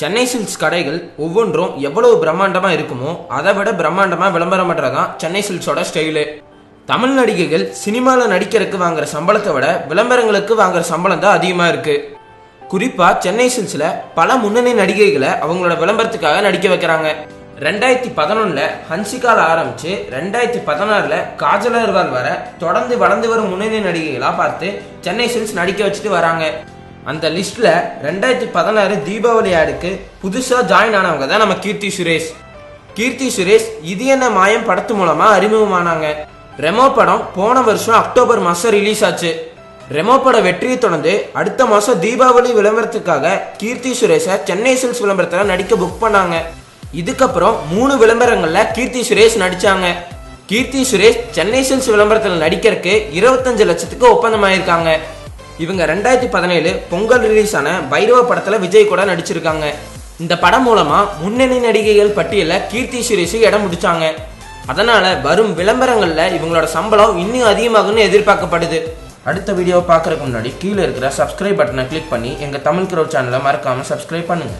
Chennai silks கடைகள் ஒவ்வொன்றும் எவ்வளவு பிரம்மாண்டமா இருக்குமோ அதை விட பிரம்மாண்டமா விளம்பரம் பண்றதான் சென்னை சில்க்ஸோட ஸ்டைலு தமிழ் நடிகைகள் சினிமாவில் நடிக்கிறதுக்கு வாங்குற சம்பளத்தை விட விளம்பரங்களுக்கு வாங்குற சம்பளம் தான் அதிகமாக இருக்கு. குறிப்பா சென்னை சில்க்ஸ்ல பல முன்னணி நடிகைகளை அவங்களோட விளம்பரத்துக்காக நடிக்க வைக்கிறாங்க. ரெண்டாயிரத்தி பதினொன்னுல ஹன்சிகால ஆரம்பிச்சு ரெண்டாயிரத்தி பதினாறுல காஜல் வர தொடர்ந்து வளர்ந்து வரும் முன்னணி நடிகைகளா பார்த்து சென்னை சில்ஸ் நடிக்க வச்சுட்டு வராங்க. அந்த லிஸ்ட்ல ரெண்டாயிரத்தி பதினாறு தீபாவளி ஆடுக்கு புதுசா ஜாயின் ஆனவங்க தான் நம்ம கீர்த்தி சுரேஷ். கீர்த்தி சுரேஷ் இது என்ன மாயம் படத்து மூலமா அறிமுகமானாங்க. ரெமோ படம் போன வருஷம் அக்டோபர் மாசம் ரிலீஸ் ஆச்சு. ரெமோ பட வெற்றியை தொடர்ந்து அடுத்த மாசம் தீபாவளி விளம்பரத்துக்காக கீர்த்தி சுரேஷை சென்னை சில்ஸ் விளம்பரத்தில் நடிக்க புக் பண்ணாங்க. இதுக்கப்புறம் மூணு விளம்பரங்கள்ல கீர்த்தி சுரேஷ் நடிச்சாங்க. கீர்த்தி சுரேஷ் சென்னை சில்ஸ் விளம்பரத்தில் நடிக்கிறதுக்கு இருபத்தஞ்சு லட்சத்துக்கு ஒப்பந்தமாயிருக்காங்க. இவங்க ரெண்டாயிரத்தி பதினேழு பொங்கல் ரிலீஸ் ஆன பைரவ படத்துல விஜய் கூட நடிச்சிருக்காங்க. இந்த படம் மூலமா முன்னணி நடிகைகள் பட்டியல கீர்த்தி சுரேஷ் இடம் முடிச்சாங்க. அதனால வரும் விளம்பரங்கள்ல இவங்களோட சம்பளம் இன்னும் அதிகமாகும்னு எதிர்பார்க்கப்படுது. அடுத்த வீடியோவை பார்க்கறதுக்கு முன்னாடி கீழே இருக்கிற சப்ஸ்கிரைப் பட்டனை கிளிக் பண்ணி எங்க தமிழ் கிரோ சேனலை மறக்காம சப்ஸ்கிரைப் பண்ணுங்க.